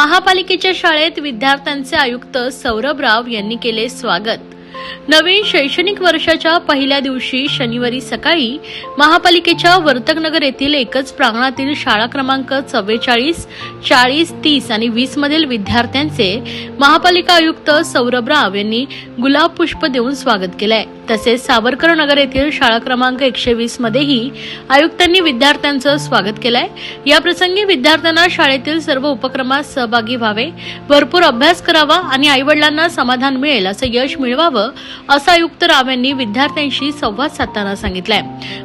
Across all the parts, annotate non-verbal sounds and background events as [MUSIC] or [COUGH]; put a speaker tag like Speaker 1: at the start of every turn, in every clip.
Speaker 1: महापालिकेच्या शाळेत विद्यार्थ्यांचे आयुक्त सौरभ राव यांनी केले स्वागत. नवीन शैक्षणिक वर्षाच्या पहिल्या दिवशी शनिवारी सकाळी महापालिकेच्या वर्तकनगर येथील एकच प्रांगणातील शाळा क्रमांक चव्वेचाळीस चाळीस तीस आणि वीस मधील विद्यार्थ्यांचे महापालिका आयुक्त सौरभ राव यांनी गुलाब पुष्प देऊन स्वागत केलंय. तसेच सावरकर नगर येथील शाळा क्रमांक एकशे वीस मध्येही आयुक्तांनी विद्यार्थ्यांचं स्वागत केलंय. या प्रसंगी विद्यार्थ्यांना शाळेतील सर्व उपक्रमात सहभागी व्हावे भरपूर अभ्यास करावा आणि आईवडिलांना समाधान मिळेल असं यश मिळवावं असं आयुक्त राव यांनी विद्यार्थ्यांशी संवाद साधताना सांगितलंय.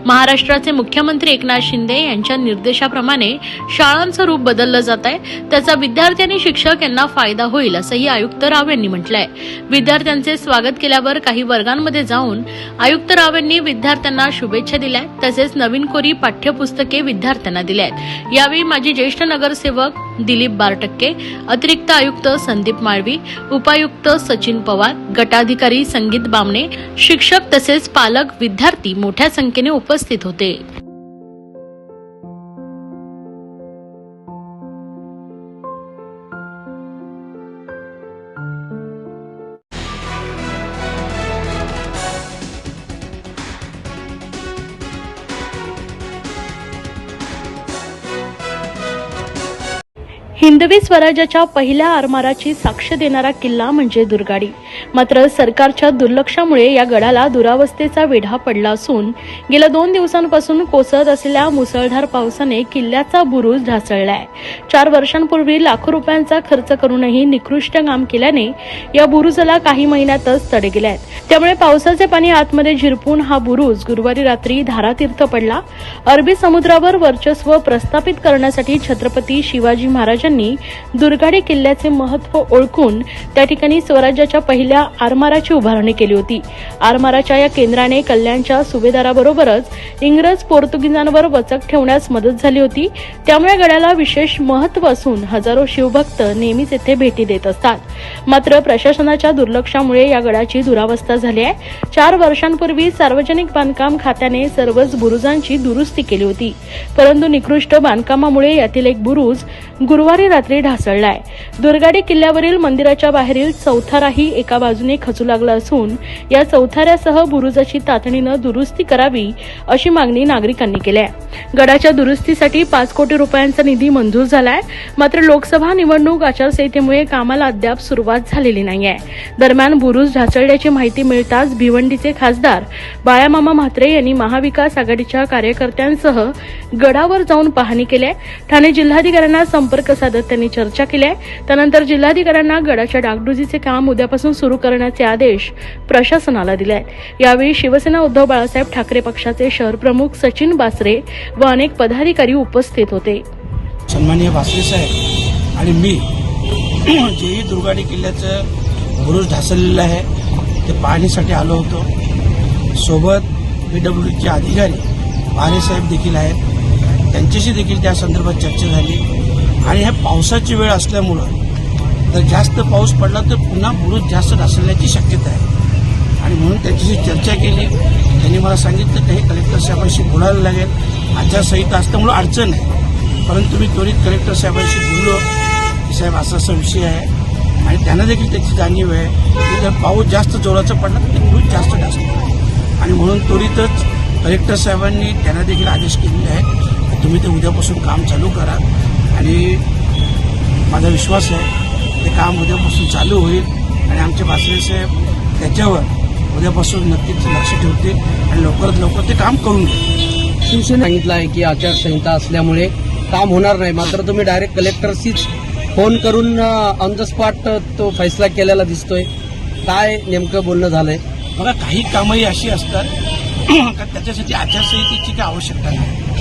Speaker 1: महाराष्ट्राचे मुख्यमंत्री एकनाथ शिंदे यांच्या निर्देशाप्रमाणे शाळांचं रूप बदललं जात आहे त्याचा विद्यार्थी आणि शिक्षक यांना फायदा होईल असंही आयुक्त राव यांनी म्हटलंय. विद्यार्थ्यांचे स्वागत केल्यावर काही वर्गांमध्ये जाऊन आयुक्त राव यांनी विद्यार्थ्यांना शुभेच्छा दिल्या तसेच नवीन कोरी पाठ्यपुस्तके विद्यार्थ्यांना दिल्या आहेत यावेळी माजी ज्येष्ठ नगरसेवक दिलीप बारटक्के अतिरिक्त आयुक्त संदीप माळवी उपायुक्त सचिन पवार गटाधिकारी संगीत बामणे शिक्षक तसेच पालक विद्यार्थी मोठ्या संख्येने उपस्थित होते. हिंदवी स्वराज्याच्या पहिल्या आरमाराची साक्ष देणारा किल्ला म्हणजे दुर्गाडी. मात्र सरकारच्या दुर्लक्षामुळे या गडाला दुरावस्थेचा वेढा पडला असून गेल्या दोन दिवसांपासून कोसळत असलेल्या मुसळधार पावसाने किल्ल्याचा बुरुज ढासळलाय. चार वर्षांपूर्वी लाखो रुपयांचा खर्च करूनही निकृष्ट काम केल्याने या बुरुजाला काही महिन्यातच तडे गेले आहेत त्यामुळे पावसाचे पाणी आतमध्ये झिरपून हा बुरुज गुरुवारी रात्री धारातीर्थ पडला. अरबी समुद्रावर वर्चस्व प्रस्थापित करण्यासाठी छत्रपती शिवाजी महाराजांनी दुर्गाडे किल्ल्याचे महत्त्व ओळखून त्या ठिकाणी स्वराज्याच्या पहिल्या आरमाराची उभारणी केली होती. आरमाराच्या या केंद्राने कल्याणच्या सुभेदाराबरोबरच इंग्रज पोर्तुगीजांवर वचक ठेवण्यास मदत झाली होती. त्यामुळे गडाला विशेष महत्त्व असून हजारो शिवभक्त नेहमीच येथे भेटी देत असतात. मात्र प्रशासनाच्या दुर्लक्षामुळे या गडाची दुरावस्था झाली आहे. चार वर्षांपूर्वी सार्वजनिक बांधकाम खात्याने सर्वच बुरुजांची दुरुस्ती केली होती. परंतु निकृष्ट बांधकामामुळे यातील एक बुरुज गुरुवारी रात्री ढासळलाय. दुर्गाडी किल्ल्यावरील मंदिराच्या बाहेरील चौथाराही एका बाजूने खचू लागला असून या चौथाऱ्यासह बुरुजाची तातडीनं दुरुस्ती करावी अशी मागणी नागरिकांनी केली आहे गडाच्या दुरुस्तीसाठी पाच कोटी रुपयांचा निधी मंजूर झालाय. मात्र लोकसभा निवडणूक आचारसंहितेमुळे कामाला अद्याप सुरुवात झालेली नाहीये. दरम्यान बुरुज ढासळल्याची माहिती मिळताच भिवंडीचे खासदार बाळामामा म्हात्रे यांनी महाविकास आघाडीच्या कार्यकर्त्यांसह गडावर जाऊन पाहणी केली आहे ठाणे जिल्हाधिकाऱ्यांना संपर्क साधत त्यांनी चर्चा केली आहे त्यानंतर जिल्हाधिकाऱ्यांना गडाच्या डागडुजीचे काम उद्यापासून सुरू करण्याचे आदेश प्रशासनाला दिले आहेत यावेळी शिवसेना उद्धव बाळासाहेब ठाकरे पक्षाचे शहर प्रमुख सचिन बासरे व अनेक पदाधिकारी उपस्थित होते.
Speaker 2: सन्माननीय भासरे साहेब आणि मी [CLEARS THROAT] जेही दुर्गाडी किल्ल्याचं बुरुज ढासळलेलं आहे. ते पाहणीसाठी आलो होतो. सोबत पी डब्ल्यूचे अधिकारी भारे साहेब देखील आहेत. त्यांच्याशी देखील त्या संदर्भात चर्चा झाली. आणि ह्या पावसाची वेळ असल्यामुळं जर जास्त पाऊस पडला तर पुन्हा बुरुज जास्त ढासळण्याची शक्यता आहे. आणि म्हणून त्याच्याशी चर्चा केली. त्यांनी मला सांगितलं की हे कलेक्टर साहेबांशी बोलायला लागेल. आचारसंहिता असल्यामुळं अडचण आहे. परंतु मी त्वरित कलेक्टर साहेबांशी बोललो. की साहेब असा असा विषय आहे. आणि त्यांना देखील त्याची जाणीव आहे. की जर पाऊस जास्त जोराचा पडला तर ते बुरुज जास्त ढासणार आणि म्हणून त्वरितच कलेक्टर साहेबांनी त्यांना देखील आदेश केलेले आहेत. तुम्ही ते उद्यापासून काम चालू करा. आणि माझा विश्वास आहे ते काम उद्यापासून चालू होईल आणि आमचे बासरे साहेब त्याच्यावर उद्यापासून नक्कीच लक्ष ठेवतील आणि लवकरात लवकर ते काम करून घेतील.
Speaker 3: शिवसेना सांगितलं आहे की आचारसंहिता असल्यामुळे काम होणार नाही. मात्र तुम्ही डायरेक्ट कलेक्टरशीच फोन करून ऑन द स्पॉट तो फैसला केलेला दिसतोय. काय नेमकं बोलणं झालंय?
Speaker 2: बघा काही कामंही अशी असतात [CLEARS THROAT] का त्याच्यासाठी आचारसंहितेची काही आवश्यकता नाही.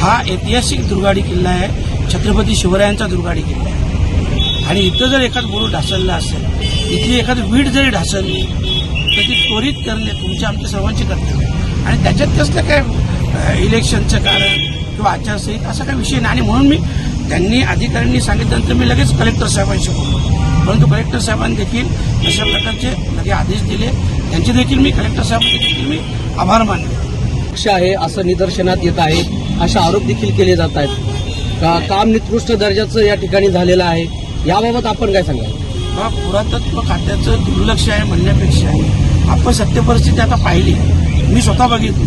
Speaker 2: हा ऐतिहासिक दुर्गाडी किल्ला आहे छत्रपती शिवरायांचा दुर्गाडी किल्ला आहे आणि इथं जर एखाद बुरुज ढासळला असेल इथली एखादी वीट जरी ढासळली तर ती त्वरित करणे तुमच्या आमच्या सर्वांचे कर्तव्य आहे आणि त्याच्यात कसलं काय इलेक्शनचं कारण किंवा आचारसंहिता असा काही विषय नाही आणि म्हणून मी त्यांनी अधिकाऱ्यांनी सांगितल्यानंतर मी लगेच कलेक्टर साहेबांशी बोललो परंतु कलेक्टर साहेबांनी देखील अशा प्रकारचे लगे आदेश दिले त्यांचे देखील मी कलेक्टर साहेबांचे देखील मी आभार मानले
Speaker 3: पक्ष आहे असं निदर्शनात येत आहे असे आरोप देखील केले जात आहेत. का काम निकृष्ट दर्जाचं या ठिकाणी झालेलं आहे याबाबत आपण काय सांगाल?
Speaker 2: हा पुरातत्व खात्याचं दुर्लक्ष आहे म्हणण्यापेक्षा आपण सत्य परिस्थिती आता पाहिली. मी स्वतः बघितली.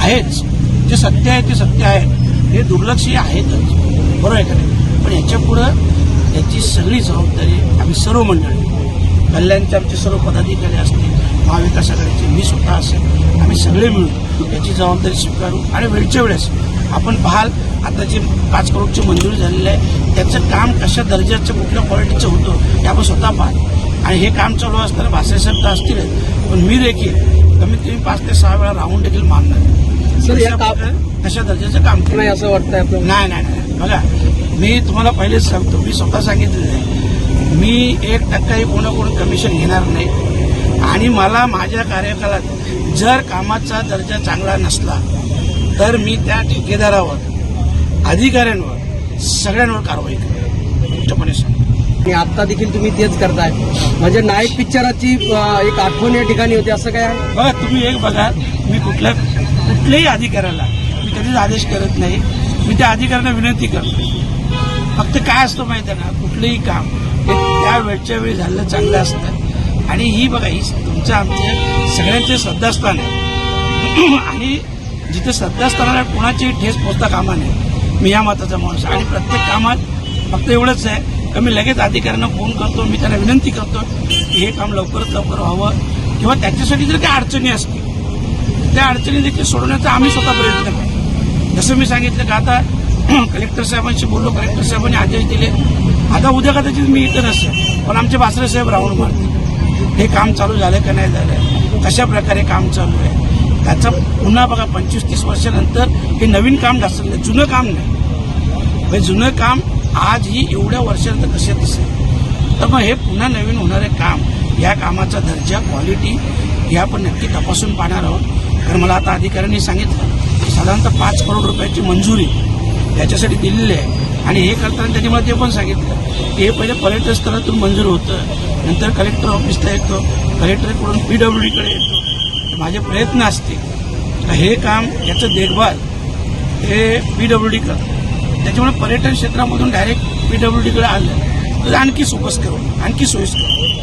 Speaker 2: आहेच. जे सत्य आहे ते सत्य आहे. हे दुर्लक्षही आहेतच. बरोबर आहे का नाही? पण याच्या पुढं याची सगळी जबाबदारी आम्ही सर्व मंडळी कल्याणचे आमचे सर्व पदाधिकारी असतील महाविकास आघाडीचे मी स्वतः असेल आम्ही सगळे मिळून याची जबाबदारी स्वीकारू आणि वेळच्या वेळेस आपण पाहाल आता जे पाच करोडची मंजुरी झालेली आहे त्याचं काम कशा दर्जाचं कुठल्या क्वालिटीचं होतं हे आपण स्वतः पाहाल. आणि हे काम चालू असताना भाषासाहेब तर असतीलच पण मी देखील कमीत कमी पाच ते सहा वेळा राहून देखील मानणार.
Speaker 3: सर, या
Speaker 2: कशा दर्जाचं काम
Speaker 3: नाही असं वाटतंय आपल्याला.
Speaker 2: नाही नाही नाही. बघा मी तुम्हाला पहिलेच सांगतो. मी स्वतः सांगितलेलं आहे. मी एक टक्काही कोणाकडून कमिशन घेणार नाही. आणि मला माझ्या कार्यकालात जर कामाचा दर्जा चांगला नसला तर मी त्या ठेकेदारावर अधिकाऱ्यांवर सगळ्यांवर कारवाई करेन सांगतो
Speaker 3: आणि आता देखील तुम्ही तेच करताय. म्हणजे नायक पिक्चराची एक आठवण या ठिकाणी होती असं काय आहे?
Speaker 2: बघा तुम्ही एक बघा. मी कुठल्या कुठल्याही अधिकाऱ्याला मी कधीच आदेश करत नाही. मी त्या अधिकाऱ्यांना विनंती करतो फक्त काय असतं माहिती आहे ना कुठलंही काम हे त्या वेळच्या वेळी झालेलं चांगलं असतं. आणि ही बघा ही तुमचं आमचे सगळ्यांचे श्रद्धास्थान आहे. [CLEARS THROAT] आणि जिथे श्रद्धास्थानाला कुणाची ठेस पोचता कामा नाही मी या मताचा माणूस आणि प्रत्येक कामात फक्त एवढंच आहे का मी लगेच अधिकाऱ्यांना फोन करतो मी त्यांना विनंती करतो की हे काम लवकरात लवकर व्हावं किंवा त्याच्यासाठी जर काही अडचणी असतील त्या अडचणी देखील सोडवण्याचा आम्ही स्वतः प्रयत्न करतो. जसं मी सांगितलं का आता [CLEARS THROAT] कलेक्टर साहेबांशी बोललो कलेक्टर साहेबांनी आदेश दिले. आता उद्या कदाचित मी इतर असेल पण आमचे बासरे साहेब राहून मारतील हे काम चालू झालं का नाही झालं कशा प्रकारे काम चालू आहे? त्याचं पुन्हा बघा पंचवीस तीस वर्षानंतर हे नवीन काम ढासळलं जुनं काम नाही. म्हणजे जुनं काम आजही एवढ्या वर्षानंतर कसे दिसेल? तर मग हे पुन्हा नवीन होणारे काम या कामाचा दर्जा क्वालिटी हे आपण नक्की तपासून पाहणार आहोत. कारण मला आता अधिकाऱ्यांनी सांगितलं की साधारणतः पाच करोड रुपयाची मंजुरी याच्यासाठी दिलेली आहे. आणि हे करताना त्यांनी मला ते पण सांगितलं. की हे पहिले पर्यटन स्थळातून मंजूर होतं. नंतर कलेक्टर ऑफिसला येतो. कलेक्टरकडून पी डब्ल्यू डीकडे येतो. माझे प्रयत्न असतील. हे काम याचं देखभाल हे पी डब्ल्यू डी करतं त्याच्यामुळे पर्यटन क्षेत्रामधून डायरेक्ट पी डब्ल्यू डीकडे आलं तर आणखी सोपस्कर होईल आणखी सोयीस्कर.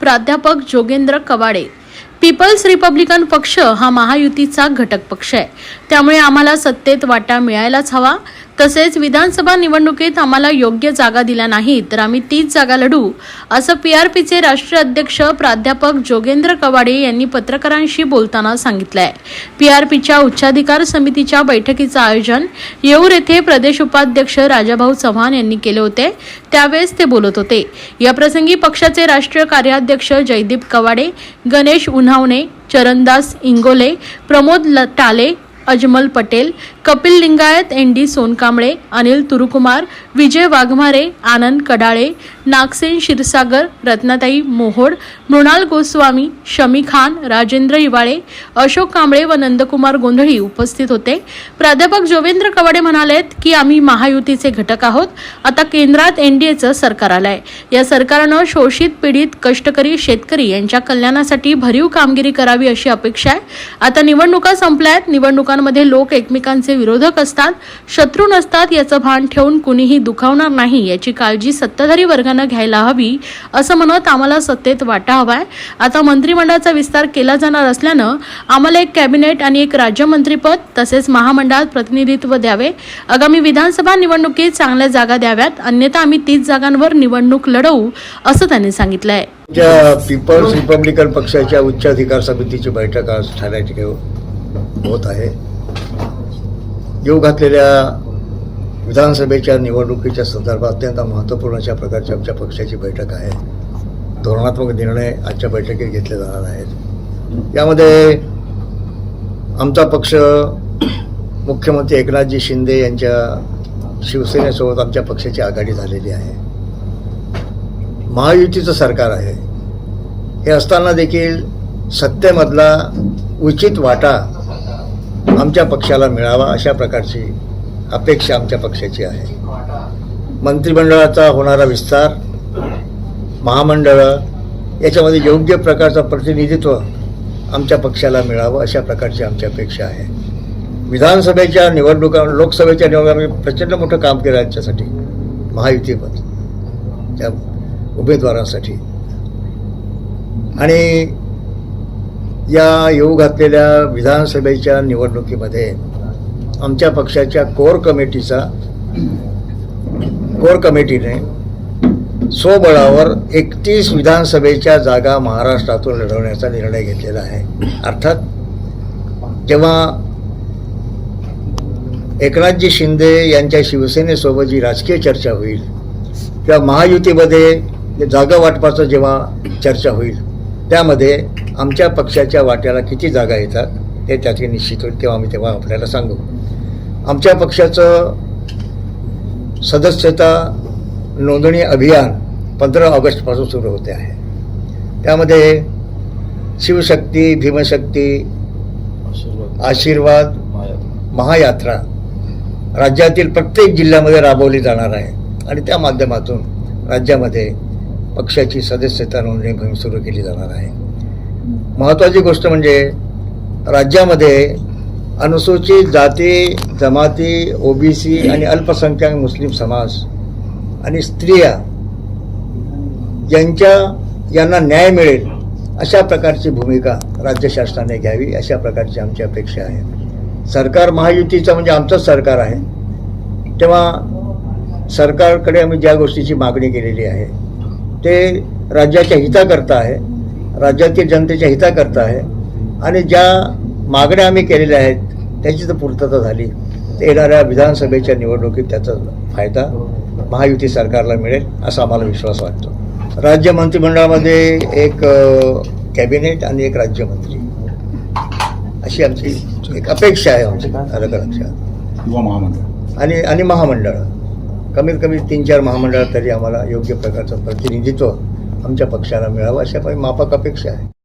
Speaker 1: प्राध्यापक जोगेंद्र कवाडे. पीपल्स रिपब्लिकन पक्ष हा महायुतीचा घटक पक्ष आहे. त्यामुळे आम्हाला सत्तेत वाटा मिळायलाच हवा. तसेच विधानसभा निवडणुकीत आम्हाला योग्य जागा दिल्या नाहीत तर आम्ही तीच जागा लढू असं पीआरपीचे राष्ट्रीय अध्यक्ष प्राध्यापक जोगेंद्र कवाडे यांनी पत्रकारांशी बोलताना सांगितलं आहे पीआरपीच्या उच्चाधिकार समितीच्या बैठकीचं आयोजन येऊर येथे प्रदेश उपाध्यक्ष राजाभाऊ चव्हाण यांनी केले होते त्यावेळेस ते बोलत होते. याप्रसंगी पक्षाचे राष्ट्रीय कार्याध्यक्ष जयदीप कवाडे गणेश उन्हावणे चरणदास इंगोले प्रमोद ल- टाले अजमल पटेल कपिल लिंगायत एन डी सोनकांबळे अनिल तुरुकुमार विजय वाघमारे आनंद कडाळे नागसेन क्षीरसागर रत्नाताई मोहोड मृणाल गोस्वामी शमी खान राजेंद्र इवाळे अशोक कांबळे व नंदकुमार गोंधळी उपस्थित होते. प्राध्यापक जोवेंद्र कवाडे म्हणालेत की आम्ही महायुतीचे घटक आहोत. आता केंद्रात एनडीएचं सरकार आलंय. या सरकारनं शोषित पीडित कष्टकरी शेतकरी यांच्या कल्याणासाठी भरीव कामगिरी करावी अशी अपेक्षा आहे. आता निवडणुका संपल्या आहेत निवडणुकांमध्ये लोक एकमेकांचे विरोधक असतात शत्रू नसतात याचं भान ठेवून कुणीही दुखावणार नाही याची काळजी सत्ताधारी वर्गानं घ्यायला हवी असं म्हणत आम्हाला सत्तेत वाटा हवाय. आता मंत्रिमंडळाचा विस्तार केला जाणार असल्यानं आम्हाला एक कॅबिनेट आणि एक राज्यमंत्रीपद तसेच महामंडळात प्रतिनिधित्व द्यावे. आगामी विधानसभा निवडणुकीत चांगल्या जागा द्याव्यात अन्यथा आम्ही तीस जागांवर निवडणूक लढवू असं त्यांनी
Speaker 4: सांगितलंय. पीपल्स रिपब्लिकन पक्षाच्या उच्चाधिकार समितीची बैठक आज ठाण्यात होत आहे. येऊ घातलेल्या विधानसभेच्या निवडणुकीच्या संदर्भात अत्यंत महत्त्वपूर्ण अशा प्रकारची आमच्या पक्षाची बैठक आहे. धोरणात्मक निर्णय आजच्या बैठकीत घेतले जाणार आहेत. यामध्ये आमचा पक्ष मुख्यमंत्री एकनाथजी शिंदे यांच्या शिवसेनेसोबत आमच्या पक्षाची आघाडी झालेली आहे. महायुतीचं सरकार आहे. हे असताना देखील सत्तेमधला उचित वाटा आमच्या पक्षाला मिळावा अशा प्रकारची अपेक्षा आमच्या पक्षाची आहे. मंत्रिमंडळाचा होणारा विस्तार महामंडळं याच्यामध्ये योग्य प्रकारचं प्रतिनिधित्व आमच्या पक्षाला मिळावं अशा प्रकारची आमची अपेक्षा आहे. विधानसभेच्या निवडणुका लोकसभेच्या निवडणुका प्रचंड मोठं काम केलं यांच्यासाठी महायुतीमध्ये त्या उमेदवारांसाठी. आणि या येऊ घातलेल्या विधानसभेच्या निवडणुकीमध्ये आमच्या पक्षाच्या कोर कमिटीचा कोर कमिटीने स्वबळावर एकतीस विधानसभेच्या जागा महाराष्ट्रातून लढवण्याचा निर्णय घेतलेला आहे. अर्थात जेव्हा एकनाथजी शिंदे यांच्या शिवसेनेसोबत जी राजकीय चर्चा होईल किंवा महायुतीमध्ये जागा वाटपाचं जेव्हा चर्चा होईल त्यामध्ये आमच्या पक्षाच्या वाट्याला किती जागा येतात ते त्याचे निश्चित होईल तेव्हा आम्ही तेव्हा आपल्याला सांगू. आमच्या पक्षाचं सदस्यता नोंदणी अभियान पंधरा ऑगस्टपासून सुरू होते आहे. त्यामध्ये शिवशक्ती भीमशक्ती आशीर्वाद महायात्रा राज्यातील प्रत्येक जिल्ह्यामध्ये राबवली जाणार आहे. आणि त्या माध्यमातून राज्यामध्ये पक्षाची सदस्यता नोंदणी मोहीम सुरू केली जाणार आहे. महत्त्वाची गोष्ट म्हणजे राज्यामध्ये अनुसूचित जाती जमाती ओबीसी आणि अल्पसंख्याक मुस्लिम समाज आणि स्त्रिया यांच्या यांना न्याय मिळेल अशा प्रकारची भूमिका राज्य शासनाने घ्यावी अशा प्रकारची आमची अपेक्षा आहे. सरकार महायुतीचं म्हणजे आमचंच सरकार आहे. तेव्हा सरकारकडे आम्ही ज्या गोष्टीची मागणी केलेली आहे ते राज्याच्या हिताकरता आहे. राज्यातील जनतेच्या हिताकरता आहे. आणि ज्या मागण्या आम्ही केलेल्या आहेत त्याची जर पूर्तता झाली. तर येणाऱ्या विधानसभेच्या निवडणुकीत त्याचा फायदा महायुती सरकारला मिळेल असा आम्हाला विश्वास वाटतो. राज्य मंत्रिमंडळामध्ये एक कॅबिनेट आणि एक राज्यमंत्री अशी आमची एक अपेक्षा आहे आमची
Speaker 5: महामंडळ.
Speaker 4: आणि आणि महामंडळ. कमीत कमी तीन चार महामंडळात तरी आम्हाला योग्य प्रकारचं प्रतिनिधित्व आमच्या पक्षाला मिळावा अशा काही माफक अपेक्षा आहे.